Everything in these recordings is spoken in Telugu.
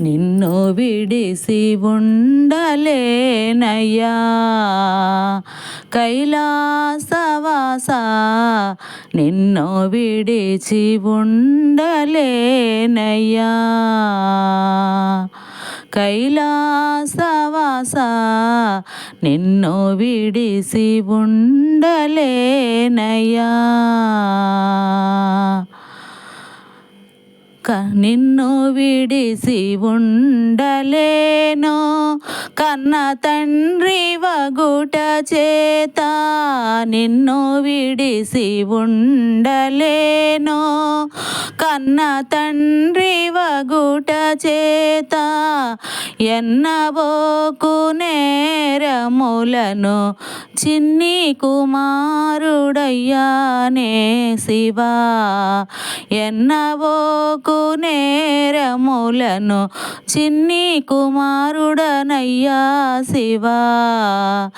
నిన్ను విడిసి ఉండలేనయ్యా. కైలాసవాస నిన్ను విడిచి ఉండలేనయ్యా. కైలాసవాస నిన్ను విడిసి ఉండలేనయ్యా. ఒక్క నిన్ను విడిసి ఉండలేను. కన్న తండ్రి వగుట చేత నిన్ను విడిసి ఉండలేను. కన్న తండ్రి వగుట చేత ఎన్నబోకు నేరములను చిన్ని కుమారుడయ్యానే శివా. ఎన్నబోకు నేరములను చిన్ని కుమారుడనయ్యా శివా.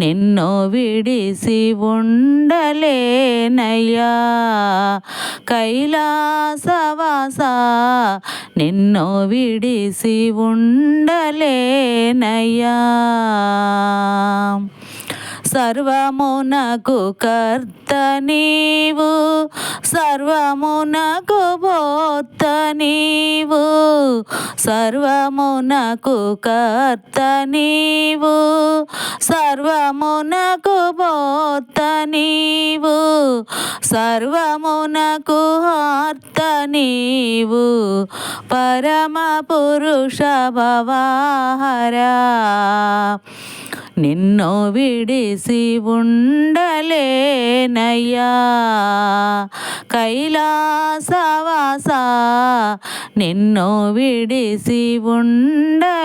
నిన్ను విడిసి ఉండలేనయ్యా. కైలాసవాస నిన్ను విడిసి ఉండ ఉండలేనయ్యా సర్వమునకు కర్త నీవు సర్వమునకు భోత్త నీవు సర్వమునకు కర్త నీవు సర్వమునకు భోత్త నీవు సర్వమునకు హార్త నీవు. పరమ పురుష భవాహరా నిన్ను విడిసి ఉండలేనయ్యా. కైలాసవాస నిన్ను విడిసి ఉండలేనయ్యా.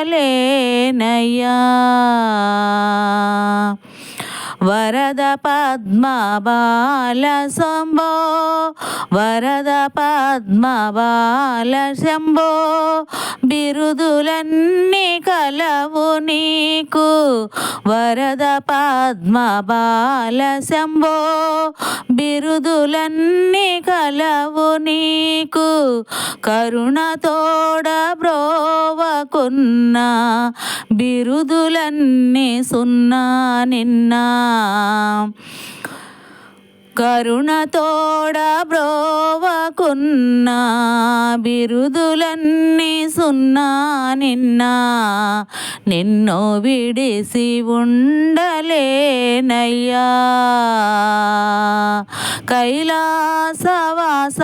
వరద పద్మబాల శంభో వరద పద్మబాల శంభో బిరుదులన్నీ కలవు నీకు. వరద పద్మబాల శంభో బిరుదులన్నీ కలవు నీకు. కరుణతోడ బ్రోవకున్నా బిరుదులన్నీ సున్నా నిన్నా. కరుణతోడ బ్రోవకున్న బిరుదులన్నీ సున్నా నిన్న నిన్ను విడిసి ఉండలేనయ్యా. కైలాసవాస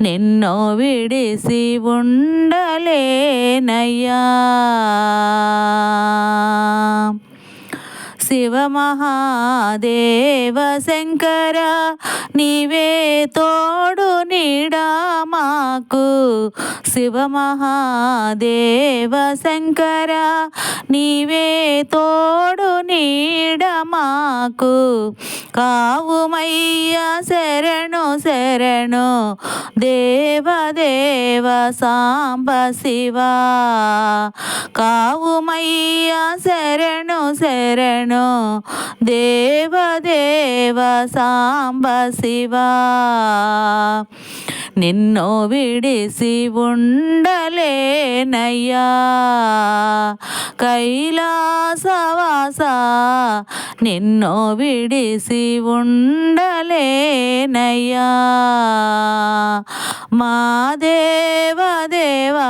నిన్ను విడిసి ఉండలేనయ్యా. శివ మహాదేవ శంకర నీవే తోడు నీడా మాకు. శివ మహాదేవ శంకర నీవే తోడు నీడ మాకు. కావుమయ్య శరణు శరణు దేవదేవ సాంబ శివ కావుమయ్య శరణు శరణు దేవదేవ సాంబ శివ నిన్ను విడిసి ఉండలేనయ్యా. కైలాసవాస నిన్ను విడిసి ఉండలేనయ్యా. మా దేవదేవా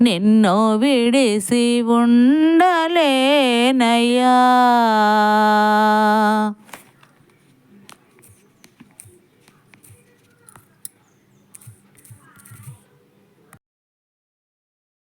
నిన్ను విడిసి ఉండలేనయ్యా.